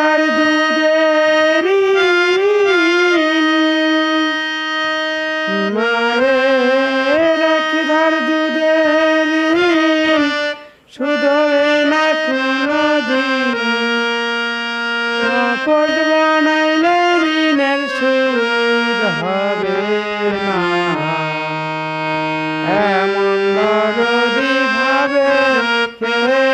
পিতার দুধের মায়ের একধার দুধের শুধবে না কোনো দিন। কাপড় বানাইলে ঋণের সুদ হবে না। এমন ভাবে খেলে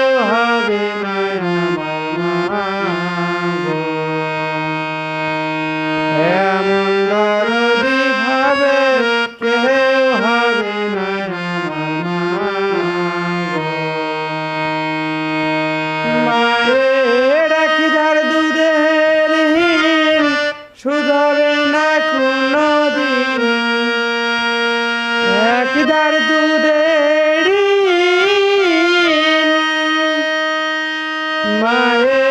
মায়ের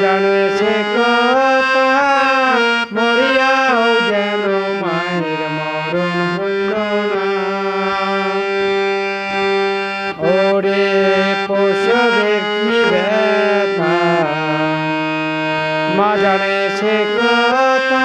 মা জানে সে কথা, মরিয়াও যেন মায়ের মরণ হইল না। ওরে পশুরের কি ব্যথা, মা জানে সে কথা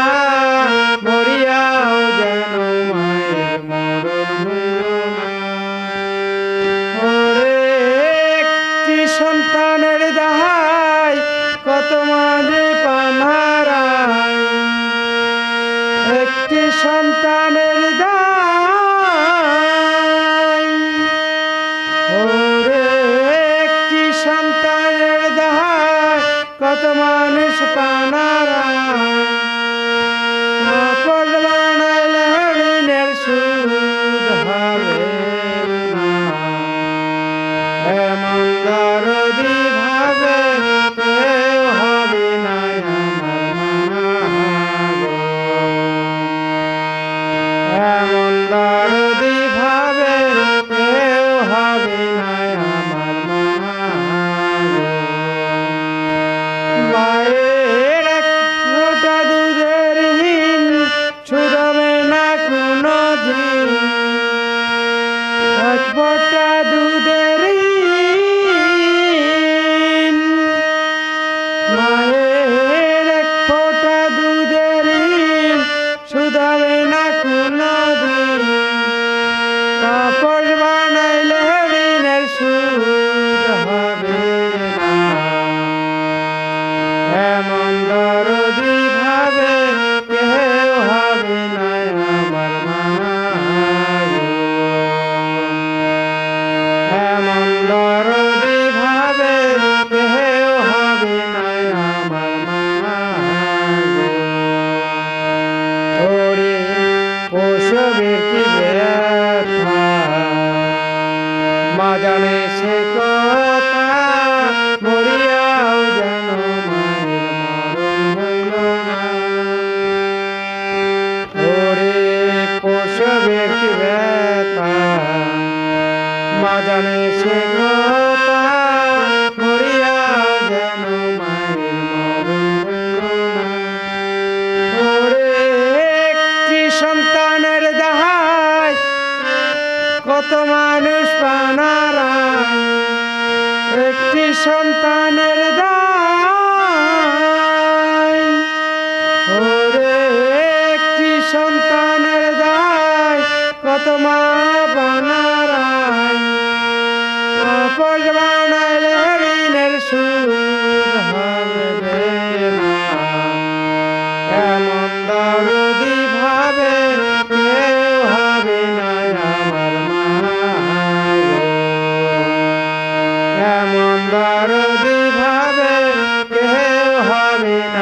দাহাই কত মানুষ পানারায় কাপড় বানাইলে এক দুধের মায়ের এক ফোঁটা দুধের শুধবে না কোনো দিন। কাপড় বানাইলে ঋণের সুদ হবে না। এমন দরদি ভাবে কেউ হবে না। মা জানে সে কথা মরিয়াও যেন ওরে পশুবের কি ব্যথা? মা জানে সে কথা সন্তানের দায়। ওরে, একটি সন্তানের দায় কত মা পানারায় কাপড় বানাইলে ঋণের সুদ হবে এমন দরদি ভাবে কেউ হবে না আমার মা এমন দরদি ভাবে কেউ হবে